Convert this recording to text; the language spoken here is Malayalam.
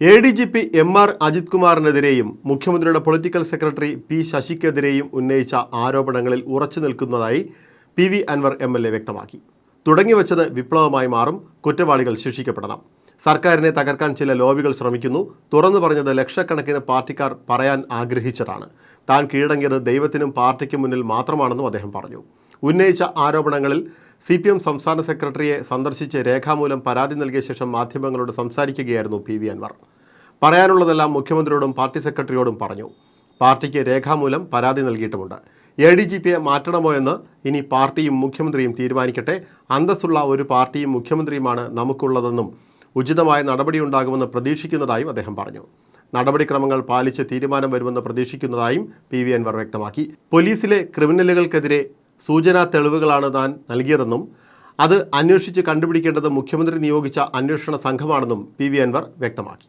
A D G P M R Ajith കുമാറിനെതിരെയും മുഖ്യമന്ത്രിയുടെ പൊളിറ്റിക്കൽ സെക്രട്ടറി പി ശശിക്കെതിരെയും ഉന്നയിച്ച ആരോപണങ്ങളിൽ ഉറച്ചു നിൽക്കുന്നതായി P V Anvar M L A വ്യക്തമാക്കി. തുടങ്ങിവെച്ചത് വിപ്ലവമായി മാറും കുറ്റവാളികൾ ശിക്ഷിക്കപ്പെടണം. സർക്കാരിനെ തകർക്കാൻ ചില ലോബികൾ ശ്രമിക്കുന്നു തുറന്നു പറഞ്ഞത് ലക്ഷക്കണക്കിന് പാർട്ടിക്കാർ പറയാൻ ആഗ്രഹിച്ചതാണ്. താൻ കീഴടങ്ങിയത് ദൈവത്തിനും പാർട്ടിക്കും മുന്നിൽ മാത്രമാണെന്നും അദ്ദേഹം പറഞ്ഞു. ഉന്നയിച്ച ആരോപണങ്ങളിൽ സി പി എം സംസ്ഥാന സെക്രട്ടറിയെ സന്ദർശിച്ച് രേഖാമൂലം പരാതി നൽകിയ ശേഷം മാധ്യമങ്ങളോട് സംസാരിക്കുകയായിരുന്നു പി വി അൻവർ. പറയാനുള്ളതെല്ലാം മുഖ്യമന്ത്രിയോടും പാർട്ടി സെക്രട്ടറിയോടും പറഞ്ഞു. പാർട്ടിക്ക് രേഖാമൂലം പരാതി നൽകിയിട്ടുമുണ്ട്. എ ഡി ജി പിയെ മാറ്റണമോ എന്ന് ഇനി പാർട്ടിയും മുഖ്യമന്ത്രിയും തീരുമാനിക്കട്ടെ. അന്തസ്സുള്ള ഒരു പാർട്ടിയും മുഖ്യമന്ത്രിയുമാണ് നമുക്കുള്ളതെന്നും ഉചിതമായ നടപടിയുണ്ടാകുമെന്ന് പ്രതീക്ഷിക്കുന്നതായും അദ്ദേഹം പറഞ്ഞു. നടപടിക്രമങ്ങൾ പാലിച്ച് തീരുമാനം വരുമെന്ന് പ്രതീക്ഷിക്കുന്നതായും പി വി അൻവർ വ്യക്തമാക്കി. പോലീസിലെ ക്രിമിനലുകൾക്കെതിരെ സൂചനാ തെളിവുകളാണ് താൻ നൽകിയതെന്നും അത് അന്വേഷിച്ച് കണ്ടുപിടിക്കേണ്ടത് മുഖ്യമന്ത്രി നിയോഗിച്ച അന്വേഷണ സംഘമാണെന്നും പി വി അൻവർ വ്യക്തമാക്കി.